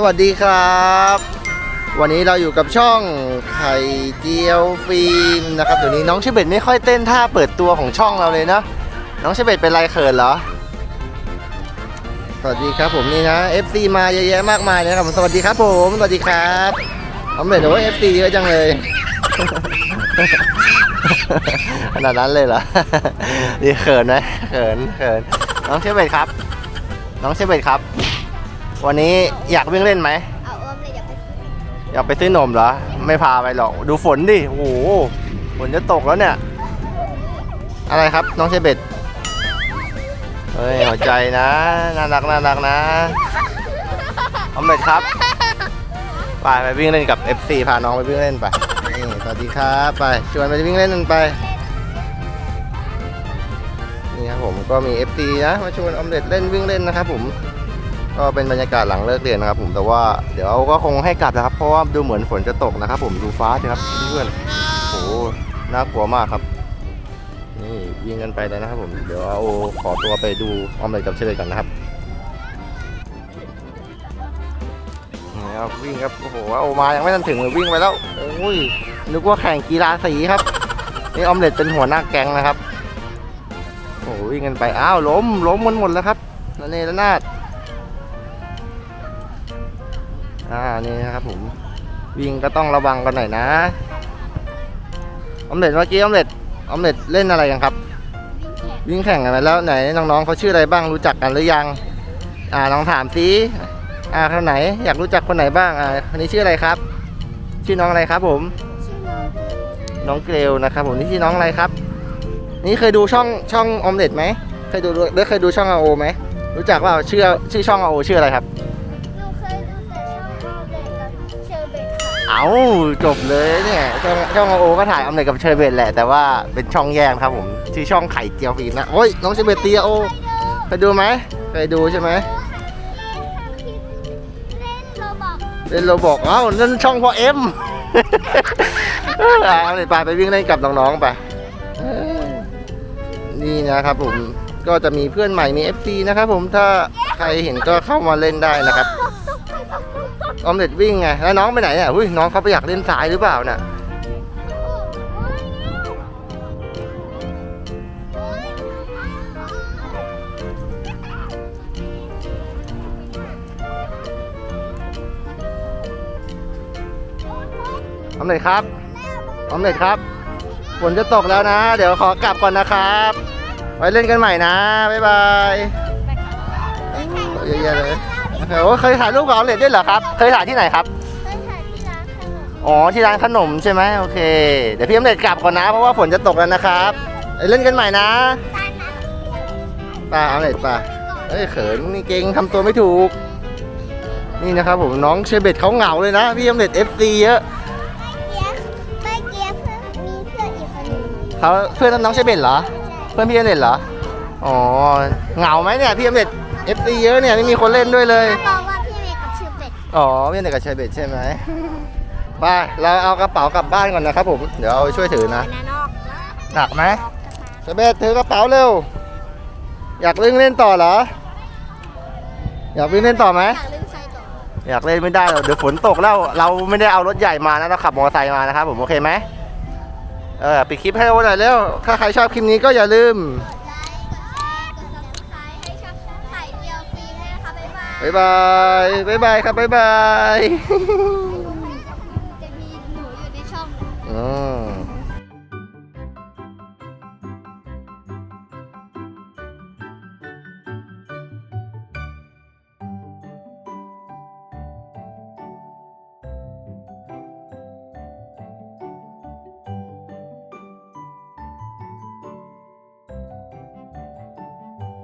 สวัสดีครับ วันนี้เราอยู่กับช่องไข่เจียวฟิล์มนะครับเดี๋ยวนี้น้องเชเบตไม่ค่อยเต้นท่าเปิดตัวของช่องเราเลยนะน้องเชเบตเป็นไรเขินเหรอสวัสดีครับผมนี่นะ FC มาเยอะแยะมากมายนะครับสวัสดีครับผมสวัสดีครับผมเห็นว่า FC เยอะจังเลย ขนาดนั้นเลยเหรอดีเขินไหมเขินเขินน้องเชเบตครับ น้องเชเบตครับ วันนี้อยากวิ่งเล่นไหมเอาอ้อมเลยอย่าไปซื้ออยากไปซื้อนมเหรอ ไม่พาไปหรอก ดูฝนดิ โอ้โห ฝนจะตกแล้วเนี่ย อะไรครับน้องเชเบตเฮ้ยหัวใจนะ น่ารักน่ารักนะออมเล็ตครับ ไปไปวิ่งเล่นกับ FC พาน้องไปวิ่งเล่นไปนี่สวัสดีครับไปชวนไปวิ่งเล่นกันไป นี่ครับผมก็มี FC นะมาชวนออมเล็ตเล่นวิ่งเล่นนะครับผม ก็เป็นบรรยากาศหลังเลิกเรียนนะครับ ผมแต่ว่าเดี๋ยวก็คงให้กลับนะครับ เพราะว่าดูเหมือนฝนจะตกนะครับ ผมดูฟ้าสิครับเพื่อนโอ้โหน่ากลัวมากครับ นี่วิ่งกันไปเลยนะครับผมเดี๋ยวเอาขอตัวไปดูออมเล็ตกับเชลยกันนะครับนี่ครับวิ่งครับโอ้โหโอมายังไม่ทันถึงเลยวิ่งไปแล้วโอ้ยนึกว่าแข่งกีฬาสีครับนี่ออมเล็ตเป็นหัวหน้าแก๊งนะครับโอ้วิ่งกันไปอ้าวล้มล้มกันหมดแล้วครับนั่นเองนาด อ่านี่นะครับผมวิ่งก็ต้องระวังกันหน่อยนะออมเล็ตเมื่อกี้ออมเล็ตออมเล็ตเล่นอะไรกันครับ วิ่งแข่งกันไปแล้วไหนน้องๆเขาชื่ออะไรบ้างรู้จักกันหรือยัง อ่าลองถามสิอ่าคนไหนอยากรู้จักคนไหนบ้างอ่าคนนี้ชื่ออะไรครับ ชื่อน้องอะไรครับ ผมชื่อน้องน้องเกลนะครับ ผมนี่ชื่อน้องอะไรครับ นี่เคยดูช่องช่องออมเล็ตไหมเคยดูหรือเคยดูช่องอาโอไหมรู้จักว่าชื่อชื่อช่องอาโอชื่ออะไรครับ เอาจบเลยเนี่ยช่องช่องโอก็ถ่ายออมเล็ตกับเชอร์เบตแหละ แต่ว่าเป็นช่องแยกครับผมชื่อช่องไข่เจียวฟิล์มนะโอ้ยน้องเชอร์เบตเตียโอเคยดูไหมเคยดูใช่ไหมเล่นโรบอกเล่นโรบอกเอ้านั่นช่องพ่อเอ็มเอาเลยไปไปวิ่งเล่นกับน้องๆไปนี่นะครับผมก็จะมีเพื่อนใหม่มี FC นะครับผมถ้าใครเห็นก็เข้ามาเล่นได้นะครับ ออมเล็ตวิ่งไงแล้วน้องไปไหนอะอุ้ยน้องเขาไปอยากเล่นทรายหรือเปล่าน่ะออมเล็ตครับออมเล็ตครับฝนจะตกแล้วนะ เดี๋ยวขอกลับก่อนนะครับ ไว้เล่นกันใหม่นะ บ๊ายบายเยอะแยะเลย โอ้เคยถ่ายรูปกับออมเล็ตด้วยเหรอครับ เคยถ่ายที่ไหนครับ เคยถ่ายที่ร้านขนมอ๋อที่ร้านขนมใช่ไหมโอเค เดี๋ยวพี่ออมเล็ตกลับก่อนนะ เพราะว่าฝนจะตกแล้วนะครับไปเล่นกันใหม่นะร้านนั้นไป้าออมเล็ตไป้าเอ้ยเขินนี่เก่งทำตัวไม่ถูก นี่นะครับผมน้องเชเบตเขาเหงาเลยนะพี่ออมเล็ต FC เยอะเกียร์ไม่เกียร์เพื่อนมีเพื่อนอีกคนหนึ่งเขาเพื่อนน้องเชเบตเหรอ เพื่อนพี่ออมเล็ตเหรอ อ๋อเหงาไหมเนี่ยพี่ออมเล็ต FC เยอะเนี่ยไม่มีคนเล่นด้วยเลยถ้าบอกว่าพี่เมย์กับเชอร์เบตอ๋อพี่ออมเล็ตกับเชเบตใช่ไหมไปเราเอากระเป๋ากลับบ้านก่อนนะครับผมเดี๋ยวเอาช่วยถือนะนานอกหนักไหมเชเบตถือกระเป๋าเร็ว อยากเล่นเล่นต่อเหรอ อยากวิ่งเล่นต่อไหม อยากเล่นไซต่ออยากเล่นไม่ได้หรอกเดี๋ยวฝนตกแล้ว เราไม่ได้เอารถใหญ่มานะ เราขับมอเตอร์ไซค์มานะครับผม โอเคไหมเออปิดคลิปให้เราหน่อยเร็ว ถ้าใครชอบคลิปนี้ก็อย่าลืม กดไลค์กด บายบายบายบายครับบายบายจะมีหนูอยู่ในช่องอ๋อ